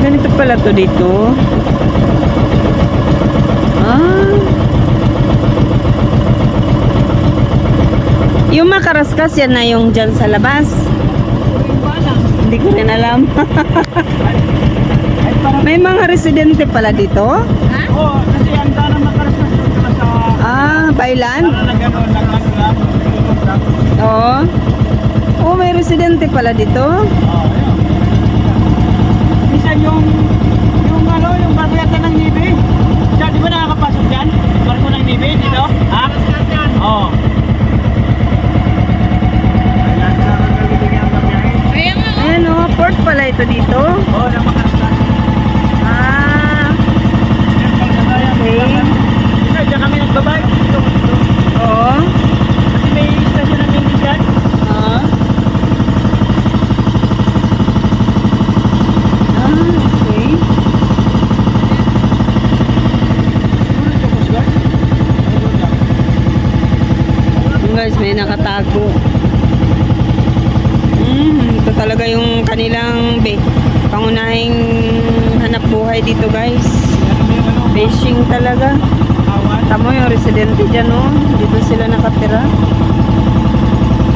Ganito pala to dito. Ah. Yung makaraskas yan na yung dyan sa labas. Hindi ko rin alam. May mga residente pala dito? Oo, kasi ang dana sila sa... Ah, bailan? Oo. Oh, may residente pala dito. Oo, yun. Minsan yung... Yung ano, yung barko yata ng Nibi. Siya, di ba nakakapasok dyan? Barko ng Nibi dito? Ha? Oo. Babiyahe. Ayan oh, port pala ito dito. Oo, na makarasas. Ah, Yan, pagkakaya. Okay. Minsan, dyan kami nagbabay. Dito, dito. oo. Kasi may istasyon ng Nibi dyan. Ah. Ah, okay. Siguro ito, Coast Guard. Ayun lang. Yung guys, may nakatago. Hmm, ito talaga yung kanilang be, pangunahing hanap buhay dito guys. Fishing talaga. Tamo yung residente dyan oh. Dito sila nakatira.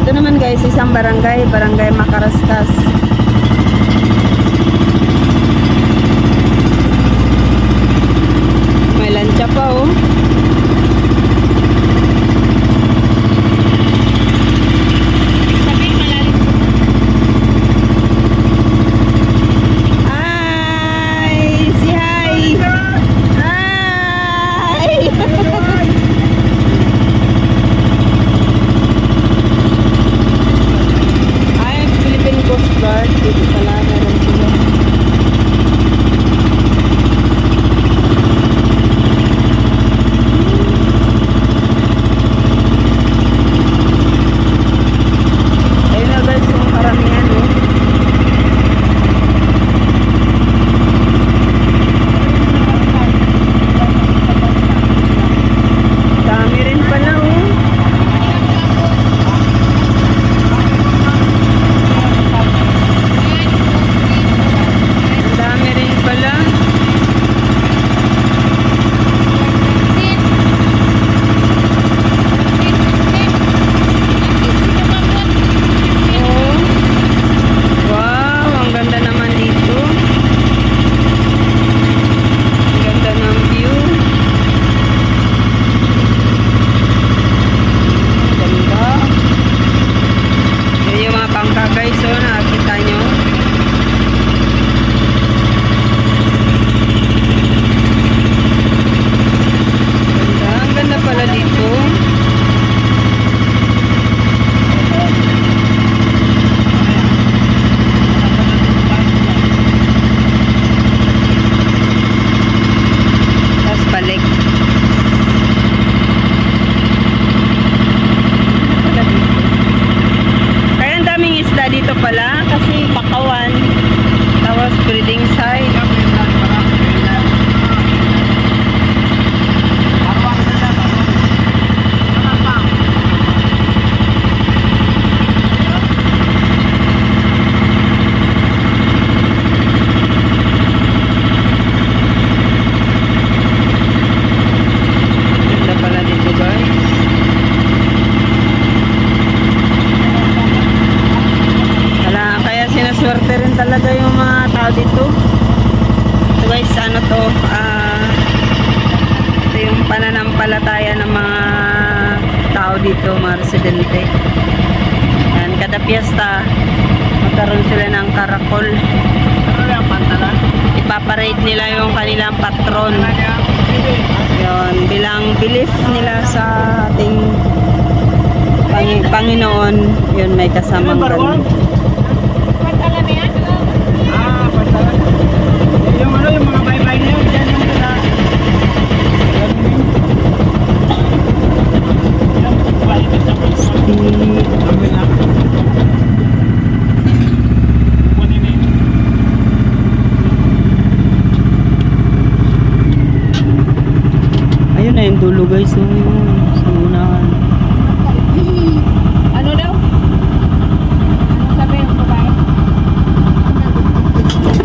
Ito naman guys, isang barangay. Barangay Makarastas. Tao dito. So guys, ano to, ah, ito yung pananampalataya ng mga tao dito, mga residente. Yan, kada piyesta, magkaroon sila ng karakol. Ipaparade nila yung kanilang patron. Yon, bilang belief nila sa ating Pangi- Panginoon, yun may kasamang ganun. Ah, pantalan. Yung ano, yung mga bye-bye na yun, dyan yung sila. Yan, balik sa Steve. Amin na. Kunin na yun. Ayun na yung dulo guys, oh, yun, sa unahan.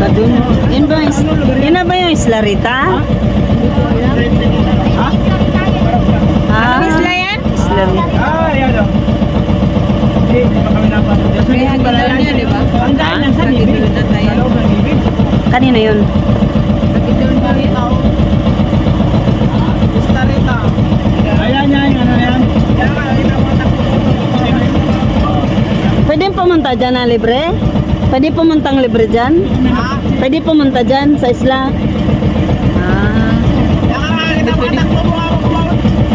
pa dun. Yun ba, is, yun na ba yung Isla Rita? Ah, Isla yan? Isla Rita. Ah, yan o. Hindi, hindi pa kami napasok dyan. May hagdan niya, di ba? Ang daan yan sa Hagdan libig. na tayo. Sa loob ng libig. Kanina yun. Hagdan na ito. Ayan yan, ano yan. Pwede pumunta dyan na libre? Pwede pumuntang libre dyan? Pwede pumunta dyan sa isla? Ah.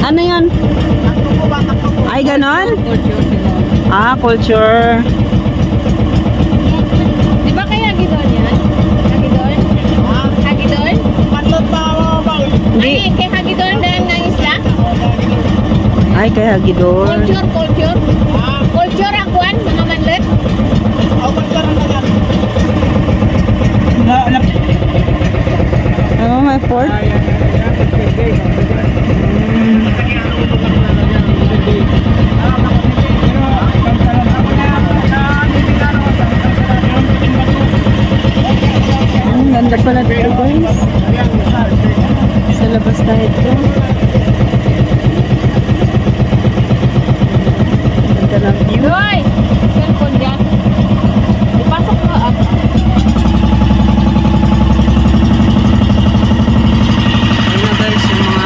Ano yun? Ay, ganon? Ah, culture. Di ba kay Hagidon yan? Hagidon? Hagidon? Hindi. Ay, kay Hagidon dahil ng isla? Ay, kay Hagidor. Culture, culture. Culture ang kuwan, may port. Ang ganda pala dito guys. Sa labas tayo ito. Ganda ng view. Hoy! Cellphone dyan. Ipasok mo ah. Ayun na guys yung mga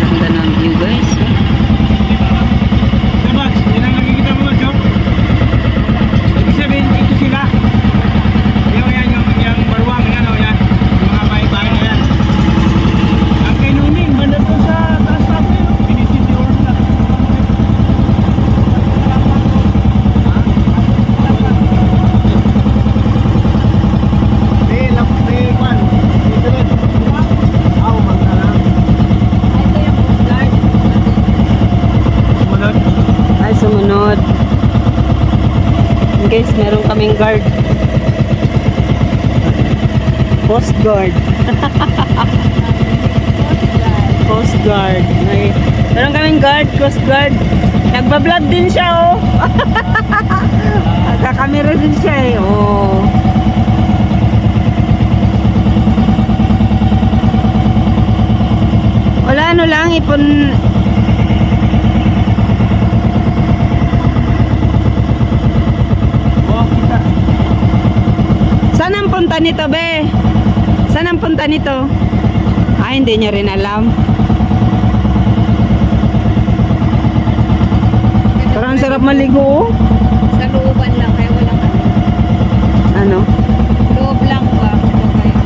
ganda ng view guys. Diba, yun ang nakikita mo, Joe? Ibig sabihin, ito sila. Yung yan, yung, yung baruang, yan, o, yan. Yung mga bahay-bahay na yan. Ang kay Nuning, banda po sa taas natin, no? Pinisiti Orla. Ito yung guard. Sumunod. Ay, sumunod. Guys, meron kaming guard. Coast guard. Coast guard. May, meron kaming guard, coast guard. Nagbablog din siya, oh. Nagkakamera din siya, eh. Oh. Wala, ano lang, ipon, Oo, kita. Saan ang punta nito, be? Saan ang punta nito? Ah, hindi niya rin alam. Pero sarap maligo, oh. Sa looban lang, kaya walang ano. Ano? Loob lang ba? Okay.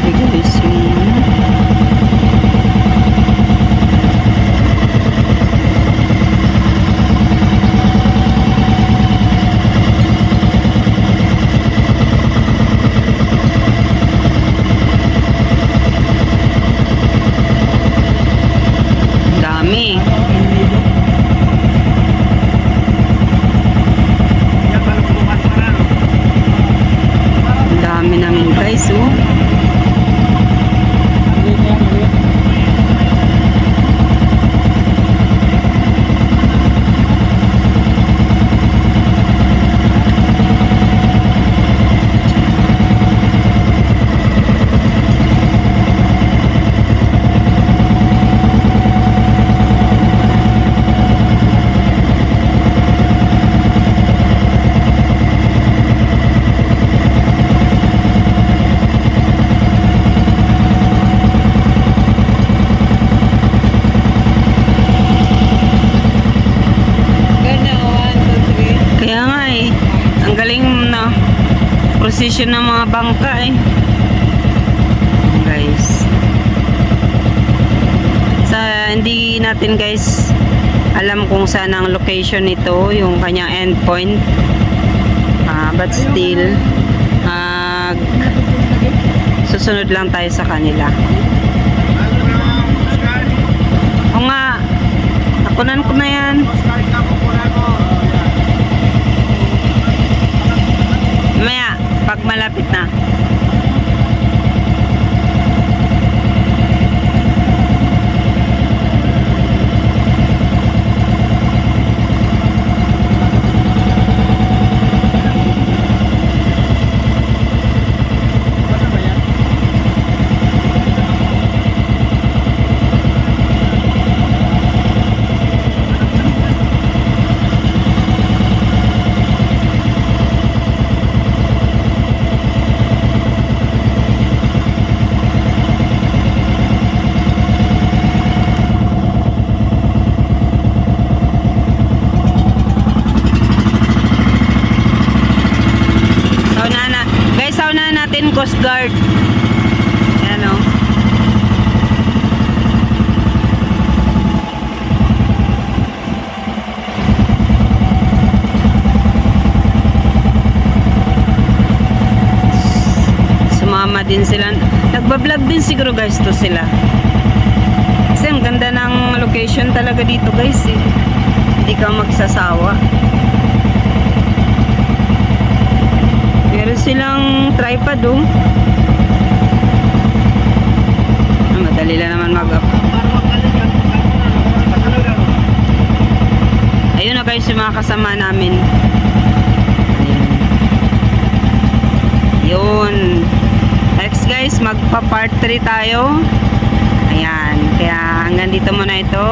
Bigalis yung ano. Dami. Yan, kalugtungan pa na, no? Dami namin guys, oh. Yan, yan, yan. Posisyon ng mga bangka eh. Guys. Sa hindi natin guys alam kung saan ang location nito, yung kanyang endpoint. Ah, but still ah, susunod lang tayo sa kanila. O nga, nakunan ko na yan. Maya, malapit na. Sauna na. Guys, sauna natin Coast Guard. Ayan o. Sumama din sila. Nagbablog din siguro guys to sila. Kasi ang ganda ng location talaga dito guys eh. Hindi ka magsasawa. Meron silang tripod oh. Ah, madali lang naman mag-up. Ayun na guys yung mga kasama namin. Yun. Next guys, magpa part 3 tayo. Ayan. Kaya hanggang dito muna ito.